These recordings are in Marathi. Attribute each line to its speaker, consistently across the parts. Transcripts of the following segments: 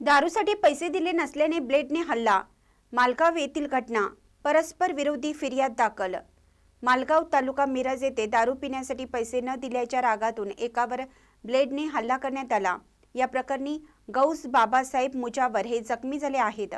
Speaker 1: दारूसाठी पैसे दिले नसल्याने ब्लेडने हल्ला मालगाव येथील घटना परस्पर विरोधी फिर्याद दाखल. मालगाव तालुका मिरज येथे दारू पिण्यासाठी पैसे न दिल्याच्या रागातून एकावर ब्लेडने हल्ला करण्यात आला. या प्रकरणी गौस बाबासाहेब मुजावर हे जखमी झाले आहेत.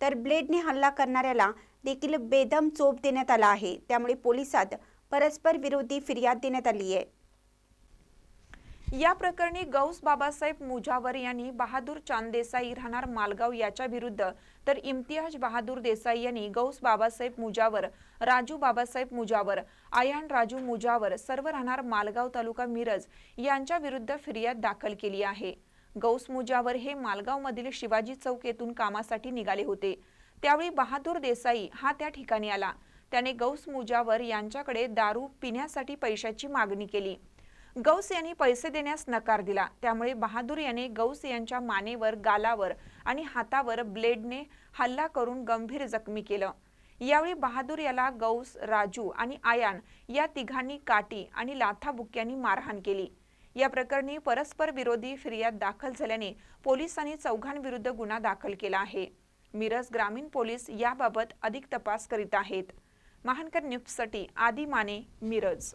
Speaker 1: तर ब्लेडने हल्ला करणाऱ्याला देखील बेदम चोप देण्यात आला आहे. त्यामुळे पोलिसात परस्पर विरोधी फिर्याद देण्यात आली आहे.
Speaker 2: या प्रकरणी गौस बाबासाहेब मुजावर यांनी बहादूर चांद देसाई राहणार मालगाव याच्या विरुद्ध तर इम्तियाज बहादूर देसाई यांनी गौस बाबासाहेब मुजावर राजू बाबासाहेब मुजावर आयान राजू मुजावर सर्व राहणार मालगाव तालुका मिरज यांच्या विरुद्ध फिर्याद दाखल केली आहे. गौस मुजावर हे मालगावमधील शिवाजी चौक येथून कामासाठी निघाले होते. त्यावेळी बहादूर देसाई हा त्या ठिकाणी आला. त्याने गौस मुजावर यांच्याकडे दारू पिण्यासाठी पैशाची मागणी केली. गौस यांनी पैसे देण्यास नकार दिला. त्यामुळे बहादूर याने गौस यांच्या मानेवर गालावर आणि हातावर ब्लेडने हल्ला करून गंभीर जखमी केलं. यावेळी बहादूर याला गौस राजू आणि आयान या तिघांनी काटी आणि लाथाबुक्क्यांनी मारहाण केली. या प्रकरणी परस्पर विरोधी फिर्याद दाखल झाल्याने पोलिसांनी चौघांविरुद्ध गुन्हा दाखल केला आहे. मिरज ग्रामीण पोलीस याबाबत अधिक तपास करीत आहेत. महानकर न्यूजसाठी आदी माने मिरज.